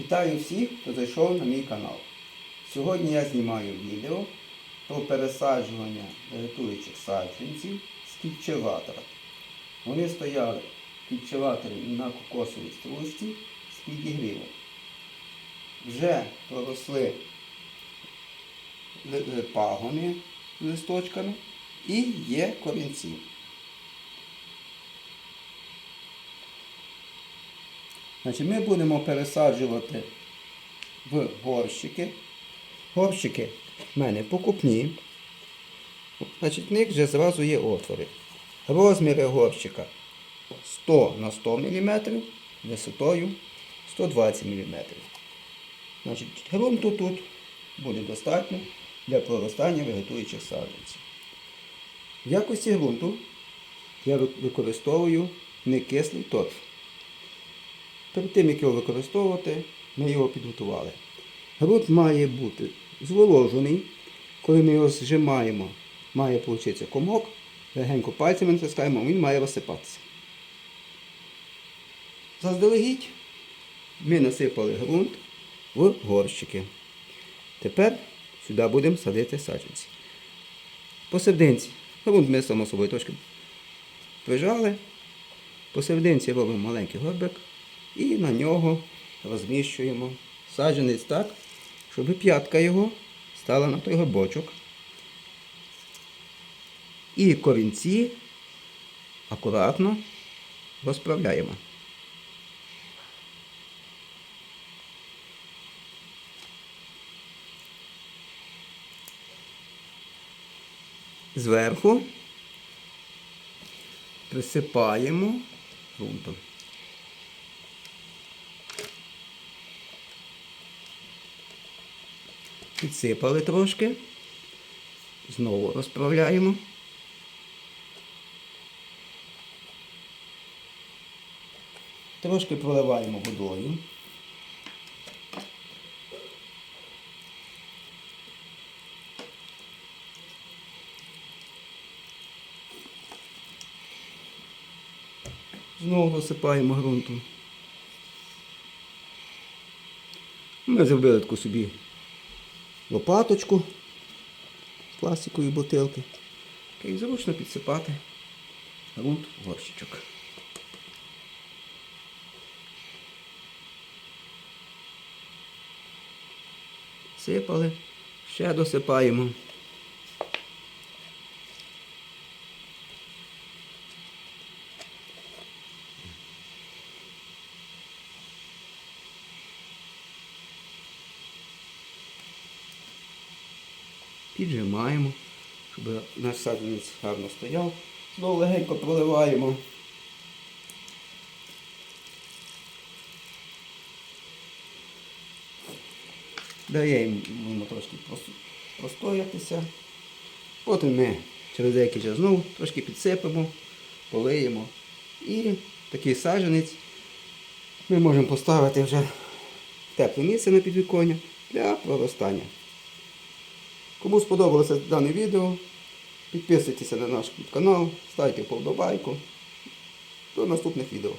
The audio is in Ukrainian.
Вітаю всіх, хто зайшов на мій канал. Сьогодні я знімаю відео про пересаджування вегетуючих саджанців з кільчеватора. Вони стояли кільчеваторі на кокосовій стружці з підігрівом. Вже проросли пагони листочками і є корінці. Значить, ми будемо пересаджувати в горщики. Горщики в мене покупні. Значить, в них вже зразу є отвори. Розміри горщика 100 на 100 мм, висотою 120 мм. Значить, ґрунту тут буде достатньо для проростання вегетуючих саджанців. В якості ґрунту я використовую некислий торф. Перед тим, як його використовувати, ми його підготували. Грунт має бути зволожений. Коли ми його зжимаємо, має получитися комок, легенько пальцями натискаємо, він має розсипатися. Заздалегідь ми насипали ґрунт в горщики. Тепер сюди будемо садити саджанці. Посерединці. Ґрунт ми само собою трошки прижали. Посерединці робимо маленький горбик і на нього розміщуємо саджанець так, щоб п'ятка його стала на той горбочок. І корінці акуратно розправляємо. Зверху присипаємо ґрунтом. Підсипали трошки. Знову розправляємо. Трошки проливаємо водою. Знову розсипаємо ґрунтом. Ми зробили таку собі лопаточку з пластикової бутилки. І зручно підсипати грунт горщичок. Сипали, ще досипаємо. Піджимаємо, щоб наш саджанець гарно стояв. Знову легенько проливаємо. Даємо трошки простоятися. Потім ми через деякий час знову трошки підсипемо, полиємо. І такий саджанець ми можемо поставити вже в тепле місце на підвіконня для проростання. Кому сподобалося дане відео, підписуйтесь на наш канал, ставте вподобайку. До наступних відео.